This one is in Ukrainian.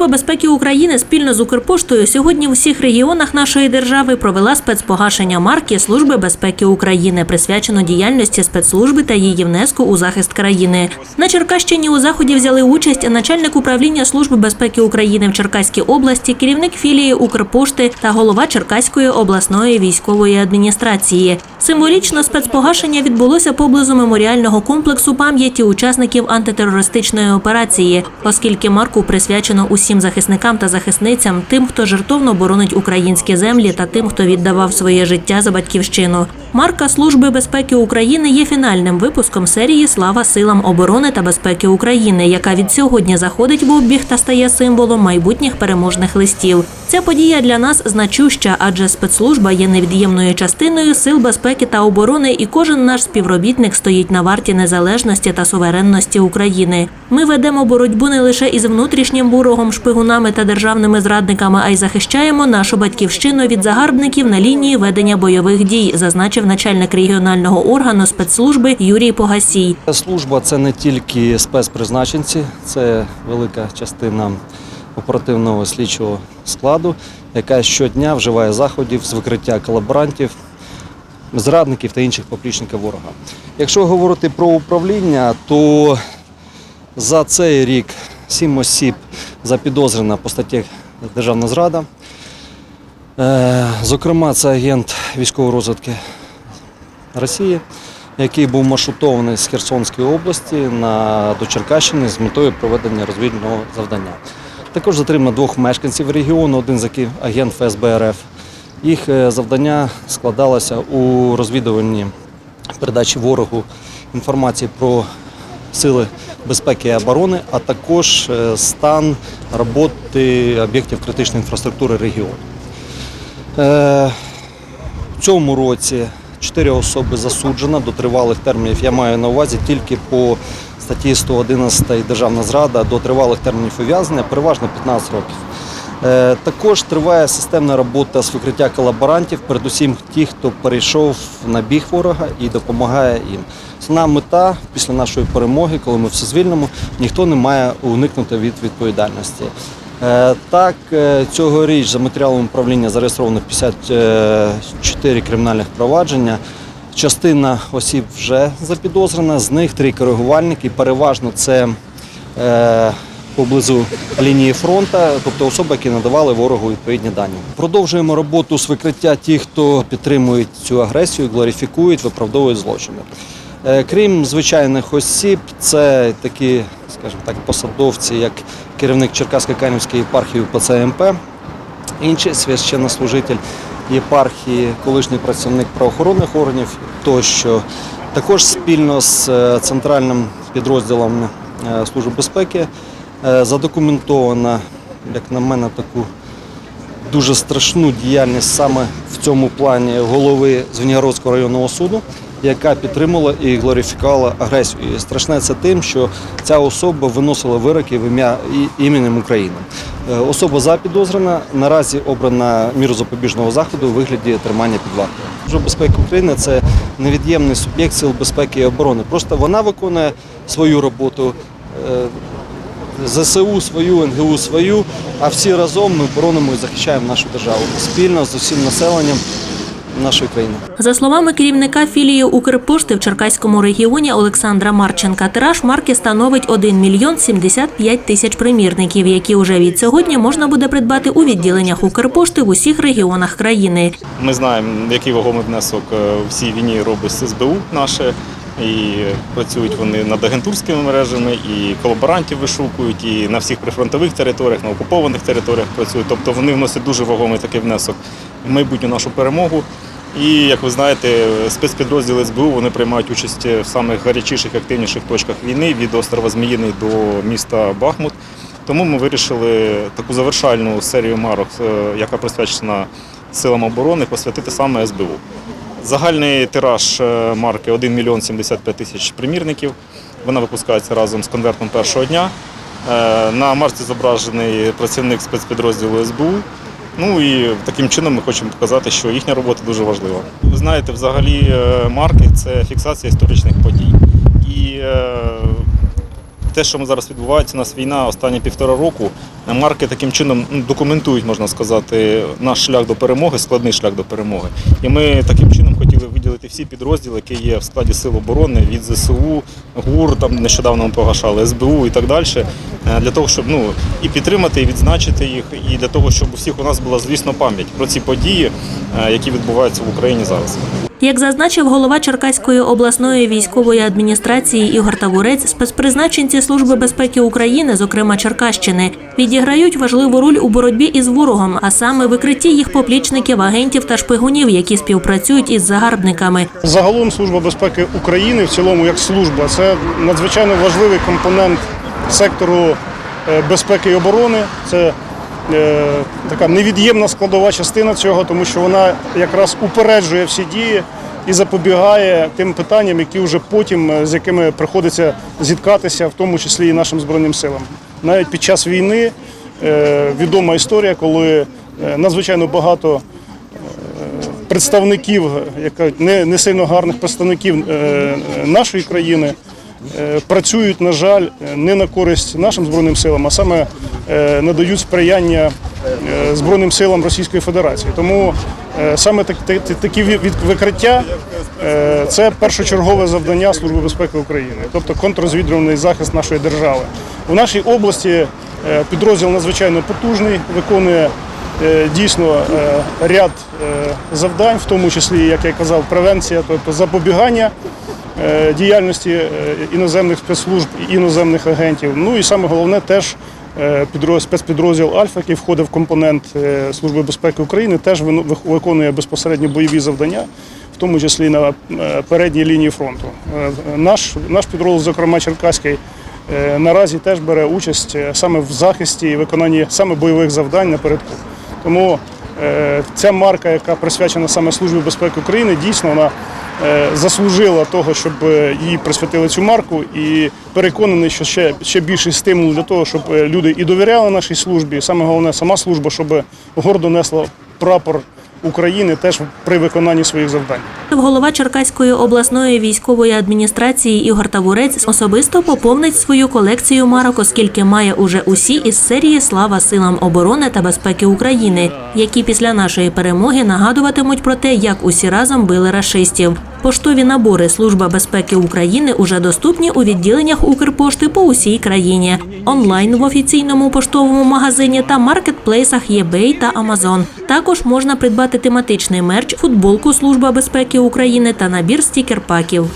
Служба безпеки України спільно з Укрпоштою сьогодні в усіх регіонах нашої держави провела спецпогашення марки Служби безпеки України, присвячено діяльності спецслужби та її внеску у захист країни. На Черкащині у заході взяли участь начальник управління Служби безпеки України в Черкаській області, керівник філії Укрпошти та голова Черкаської обласної військової адміністрації. Символічно спецпогашення відбулося поблизу меморіального комплексу пам'яті учасників антитерористичної операції, оскільки марку присвячено усім захисникам та захисницям, тим, хто жертовно боронить українські землі та тим, хто віддавав своє життя за батьківщину. Марка Служби безпеки України є фінальним випуском серії Слава силам оборони та безпеки України, яка від сьогодні заходить в обіг та стає символом майбутніх переможних листів. Ця подія для нас значуща, адже спецслужба є невід'ємною частиною сил безпеки та оборони, і кожен наш співробітник стоїть на варті незалежності та суверенності України. Ми ведемо боротьбу не лише із внутрішнім ворогом, шпигунами та державними зрадниками, а й захищаємо нашу батьківщину від загарбників на лінії ведення бойових дій, зазначив начальник регіонального органу спецслужби Юрій Погасій. Служба це не тільки спецпризначенці, це велика частина оперативного слідчого складу, яка щодня вживає заходів з викриття колаборантів, зрадників та інших поплічників ворога. Якщо говорити про управління, то за цей рік сім осіб запідозрено по статті Державна зрада. Е, Зокрема, це агент військової розвідки Росії, який був маршрутований з Херсонської області на, до Черкащини з метою проведення розвідного завдання. Також затримано двох мешканців регіону, один з яких агент ФСБ РФ. Їх е, завдання складалося у розвідуванні передачі ворогу інформації про сили безпеки і оборони, а також е, стан роботи об'єктів критичної інфраструктури регіону. У в цьому році чотири особи засуджено до тривалих термінів. Я маю на увазі тільки по статті 111 Державна зрада до тривалих термінів ув'язнення, переважно 15 років. Е, Також триває системна робота з викриття колаборантів, передусім ті, хто перейшов на біг ворога і допомагає їм. Основна мета після нашої перемоги, коли ми все звільнимо, ніхто не має уникнути від відповідальності. Е, Так, е, цьогоріч за матеріалом управління зареєстровано 54 кримінальних провадження. Частина осіб вже запідозрена, з них три коригувальники. Переважно це поблизу лінії фронту, тобто особи, які надавали ворогу відповідні дані. Продовжуємо роботу з викриття тих, хто підтримують цю агресію, глорифікують, виправдовують злочини. Е, Крім звичайних осіб, це такі, скажімо так, посадовці, як керівник Черкасько-Канівської єпархії ПЦМП, інший священнослужитель єпархії, колишній працівник правоохоронних органів тощо. Також спільно з е, центральним підрозділом е, Служби безпеки е, задокументовано, як на мене, таку дуже страшну діяльність саме в цьому плані голови Звенігородського районного суду, яка підтримувала і глорифікувала агресію. І страшне це тим, що ця особа виносила вироки в ім'я іменем України. Е, Особа запідозрена наразі обрана міру запобіжного заходу у вигляді тримання під вартою. Служба безпеки України це невід'ємний суб'єкт сил безпеки і оборони. Просто вона виконує свою роботу. Е, ЗСУ свою, НГУ свою, а всі разом ми боронимо і захищаємо нашу державу спільно з усім населенням нашої країни. За словами керівника філії Укрпошти в Черкаському регіоні Олександра Марченка, тираж марки становить 1 мільйон 75 тисяч примірників, які уже від сьогодні можна буде придбати у відділеннях Укрпошти в усіх регіонах країни. Ми знаємо, який вагомий внесок е, в цій війні робить СБУ наше. І працюють вони над агентурськими мережами, і колаборантів вишукують, і на всіх прифронтових територіях, на окупованих територіях працюють. Тобто вони вносять дуже вагомий такий внесок в майбутню нашу перемогу. І як ви знаєте, спецпідрозділи СБУ вони приймають участь в самих гарячіших, активніших точках війни від острова Зміїний до міста Бахмут. Тому ми вирішили таку завершальну серію марок, е, яка присвячена силам оборони, посвятити саме СБУ. Загальний тираж е, марки 1 мільйон 75 тисяч примірників. Вона випускається разом з конвертом першого дня. Е, На марці зображений працівник спецпідрозділу СБУ. Ну і таким чином ми хочемо показати, що їхня робота дуже важлива. Ви знаєте, взагалі е, марки це фіксація історичних подій. І те, що зараз відбувається, у нас війна останні півтора року, Марки таким чином ну, документують, можна сказати, наш шлях до перемоги, складний шлях до перемоги. І ми таким чином хотіли виділити всі підрозділи, які є в складі сил оборони від ЗСУ, ГУР, там нещодавно ми погашали, СБУ і так далі, для того, щоб ну і підтримати, і відзначити їх, і для того, щоб у всіх у нас була звісно пам'ять про ці події, е, які відбуваються в Україні зараз. Як зазначив голова Черкаської обласної військової адміністрації Ігор Тавурець, спецпризначенці Служби безпеки України, зокрема Черкащини, відіграють важливу роль у боротьбі із ворогом, а саме викритті їх поплічників, агентів та шпигунів, які співпрацюють із загарбниками. Загалом Служба безпеки України в цілому як служба це надзвичайно важливий компонент сектору е, безпеки і оборони. Це е, така невід'ємна складова частина цього, тому що вона якраз упереджує всі дії і запобігає тим питанням, які вже потім е, з якими приходиться зіткатися, в тому числі і нашим збройним силам. Навіть під час війни відома історія, коли надзвичайно багато представників, яка не, не сильно гарних представників е, нашої країни працюють, на жаль, не на користь нашим збройним силам, а саме е, надають сприяння е, збройним силам Російської Федерації. Тому е, саме так, та- та- такі викриття е, це першочергове завдання Служби безпеки України, тобто контррозвідувальний захист нашої держави. У нашій області е, підрозділ надзвичайно потужний, виконує е, дійсно е, ряд е, завдань, в тому числі, як я казав, превенція, тобто запобігання е, діяльності е, іноземних спецслужб і іноземних агентів. Ну і саме головне теж е, спецпідрозділ Альфа, який входить в компонент е, Служби безпеки України, теж виконує безпосередньо бойові завдання. В тому числі на е, передній лінії фронту. Е, Наш, наш підрозділ, зокрема Черкаський, е, наразі теж бере участь е, саме в захисті і виконанні саме бойових завдань напередку. Тому е, ця марка, яка присвячена саме Службі безпеки України, дійсно вона е, заслужила того, щоб е, їй присвятили цю марку, і переконаний, що ще, ще більший стимул для того, щоб е, люди і довіряли нашій службі, і саме головне, сама служба, щоб гордо несла прапор України теж при виконанні своїх завдань. Голова Черкаської обласної військової адміністрації Ігор Тавурець особисто поповнить свою колекцію марок, оскільки має уже усі із серії Слава силам оборони та безпеки України, які після нашої перемоги нагадуватимуть про те, як усі разом били рашистів. Поштові набори Служба безпеки України уже доступні у відділеннях Укрпошти по усій країні, онлайн в офіційному поштовому магазині та маркетплейсах eBay та Amazon. Також можна придбати тематичний мерч, футболку Служба безпеки України та набір стікер-паків.